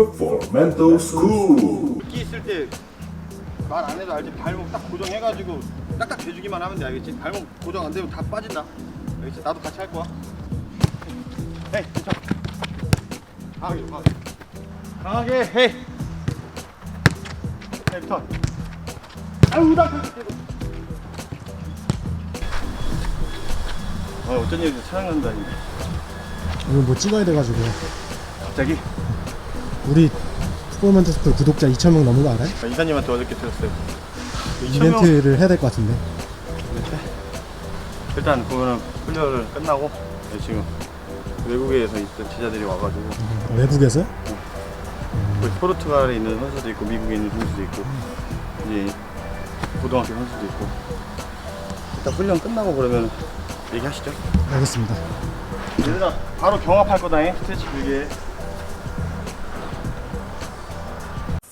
Football Mental School. 끼 있을 때 말 안 해도 알지. 발목 딱 고정해가지고 딱딱 대주기만 하면 돼 알겠지? 발목 고정 안 되면 다 빠진다. 알겠지? 나도 같이 할 거야. 헤이 괜찮아. 강하게 좀, 강하게 강하게 헤이. 헤이 붙어 아유 나아 어쩐 일이 생각난다 이제 오늘 뭐 찍어야 돼가지고. 갑자기 우리 풋볼멘트 스쿨 구독자 2,000명 넘은 거 알아요? 아, 이사님한테 어저께 들었어요. 이벤트를 해야 될 것 같은데. 일단 그거는 훈련을 끝나고 네, 지금 외국에서 있던 제자들이 와가지고. 외국에서? 그 포르투갈에 있는 선수도 있고 미국에 있는 선수도 있고 이제 고등학교 선수도 있고. 일단 훈련 끝나고 그러면 얘기하시죠. 알겠습니다. 얘들아 바로 경합할 거다 잉. 스트레치 길게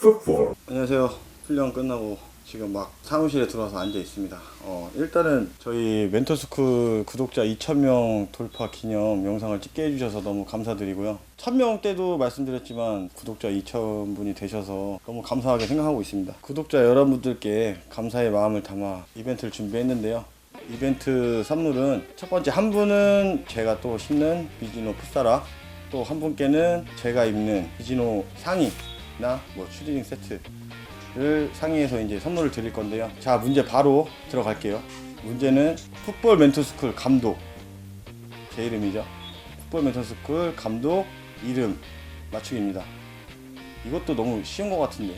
Football. 안녕하세요. 훈련 끝나고 지금 막 사무실에 들어와서 앉아 있습니다. 어, 일단은 저희 멘토스쿨 구독자 2,000명 돌파 기념 영상을 찍게 해주셔서 너무 감사드리고요. 1,000명 때도 말씀드렸지만 구독자 2,000분이 되셔서 너무 감사하게 생각하고 있습니다. 구독자 여러분들께 감사의 마음을 담아 이벤트를 준비했는데요. 이벤트 선물은 첫 번째 한 분은 제가 또 신는 비지노 풋사라 또 한 분께는 제가 입는 비지노 상의나 뭐 추리닝 세트를 상의해서 이제 선물을 드릴 건데요. 자 문제 바로 들어갈게요. 문제는 풋볼 멘토스쿨 감독 제 이름이죠. 풋볼 멘토스쿨 감독 이름 맞추기입니다. 이것도 너무 쉬운 것 같은데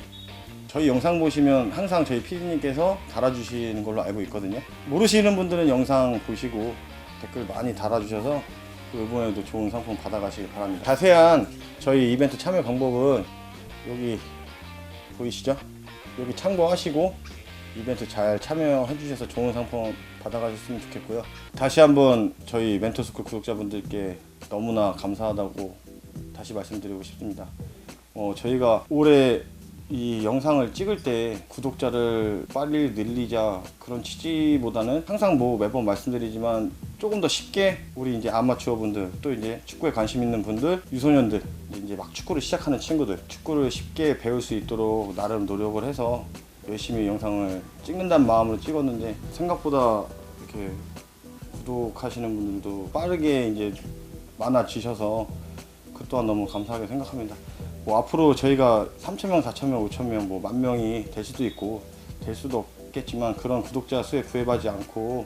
저희 영상 보시면 항상 저희 피디님께서 달아주시는 걸로 알고 있거든요. 모르시는 분들은 영상 보시고 댓글 많이 달아주셔서 또 이번에도 좋은 상품 받아가시길 바랍니다. 자세한 저희 이벤트 참여 방법은 여기 보이시죠? 여기 참고하시고 이벤트 잘 참여해 주셔서 좋은 상품 받아가셨으면 좋겠고요. 다시 한번 저희 멘토스쿨 구독자분들께 너무나 감사하다고 다시 말씀드리고 싶습니다. 어, 저희가 올해 이 영상을 찍을 때 구독자를 빨리 늘리자 그런 취지보다는 항상 뭐 매번 말씀드리지만 조금 더 쉽게 우리 이제 아마추어 분들 또 이제 축구에 관심 있는 분들 유소년들 이제 막 축구를 시작하는 친구들 축구를 쉽게 배울 수 있도록 나름 노력을 해서 열심히 영상을 찍는다는 마음으로 찍었는데 생각보다 이렇게 구독하시는 분들도 빠르게 이제 많아지셔서 그 또한 너무 감사하게 생각합니다. 뭐 앞으로 저희가 3,000명, 4,000명, 5,000명, 뭐 만 명이 될 수도 있고 될 수도 없겠지만 그런 구독자 수에 구애받지 않고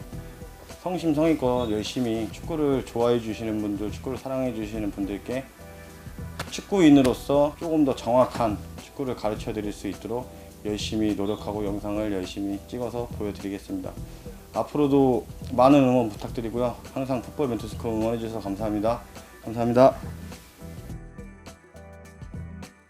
성심성의껏 열심히 축구를 좋아해 주시는 분들, 축구를 사랑해 주시는 분들께 축구인으로서 조금 더 정확한 축구를 가르쳐 드릴 수 있도록 열심히 노력하고 영상을 열심히 찍어서 보여드리겠습니다. 앞으로도 많은 응원 부탁드리고요. 항상 풋볼 멘토스코 응원해 주셔서 감사합니다. 감사합니다.